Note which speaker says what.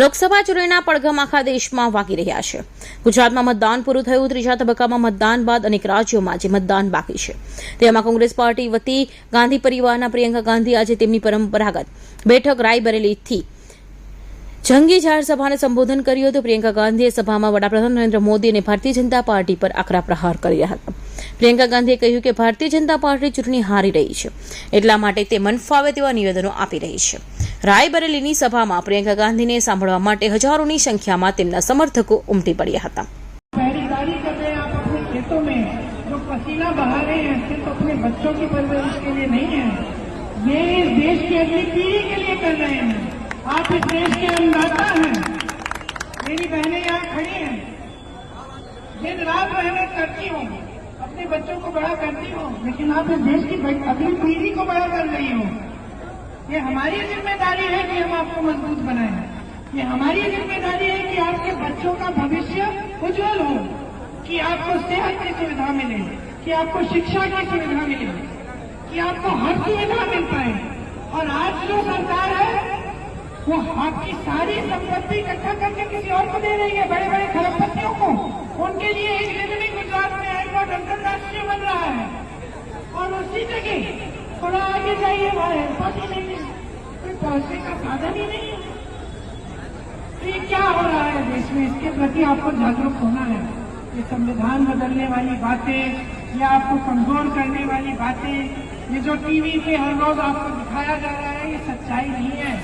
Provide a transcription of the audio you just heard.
Speaker 1: લોકસભા ચૂંટણીના પડઘમ આખા દેશમાં વાગી રહ્યા છે. ગુજરાતમાં મતદાન પૂરું થયું, ત્રીજા તબક્કામાં મતદાન બાદ અનેક રાજ્યોમાં આજે મતદાન બાકી છે. તેમાં કોંગ્રેસ પાર્ટી વતી ગાંધી પરિવારના પ્રિયંકા ગાંધી આજે તેમની પરંપરાગત બેઠક રાયબરેલીથી જંગી જાહેર સંબોધન કર્યું હતું. પ્રિયંકા ગાંધીએ સભામાં વડાપ્રધાન નરેન્દ્ર મોદી અને ભારતીય જનતા પાર્ટી પર આકરા પ્રહાર કર્યા હતા. પ્રિયંકા ગાંધીએ કહ્યું કે ભારતીય જનતા પાર્ટી ચૂંટણી હારી રહી છે એટલા માટે તે મન ફાવે તેવા નિવેદનો આપી રહી છે રાયબરેલીની સભામાં પ્રિયંકા ગાંધીને સાંભળવા માટે હજારોની સંખ્યામાં તેમના સમર્થકો ઉમટી પડ્યા હતા
Speaker 2: पहरेदारी कर रहे हैं आप अपने खेतों में जो पसीना बहा रहे हैं सिर्फ अपने बच्चों की परवरिश के लिए नहीं है ये इस देश की अगली पीढ़ी के लिए कर रहे हैं आप इस देश के अन्नदाता हैं मेरी बहनें यहाँ खड़ी हैं दिन रात मेहनत करती हूँ अपने बच्चों को बड़ा करती हूँ, लेकिन आप इस देश की अगली पीढ़ी को बड़ा कर रही हो। ये हमारी ज़िम्मेदारी है कि हम आपको मज़बूत बनाए। ये हमारी ज़िम्मेदारी है कि आपके बच्चों का भविष्य उज्जवल हो, कि आपको सेहत की सुविधा मिले, कि आपको शिक्षा की सुविधा मिले, कि आपको हर सुविधा मिल पाए। और आज जो सरकार है, वो आपकी सारी संपत्ति इकट्ठा करके किसी और को दे रही है बड़े बड़े खरबपतियों को उनके लिए एक दिन में गुजरात में एयरपोर्ट अंतर्राष्ट्रीय बन रहा है। और उसी जगह थोड़ा आगे जाइए वहाँ एयरपोर्ट ही नहीं है कोई पहुँचने का साधन ही नहीं है। तो ये क्या हो रहा है देश में? इसके प्रति आपको जागरूक होना है। ये संविधान बदलने वाली बातें, या आपको कमज़ोर करने वाली बातें, ये जो टीवी पे हर रोज आपको दिखाया जा रहा है, ये सच्चाई नहीं है।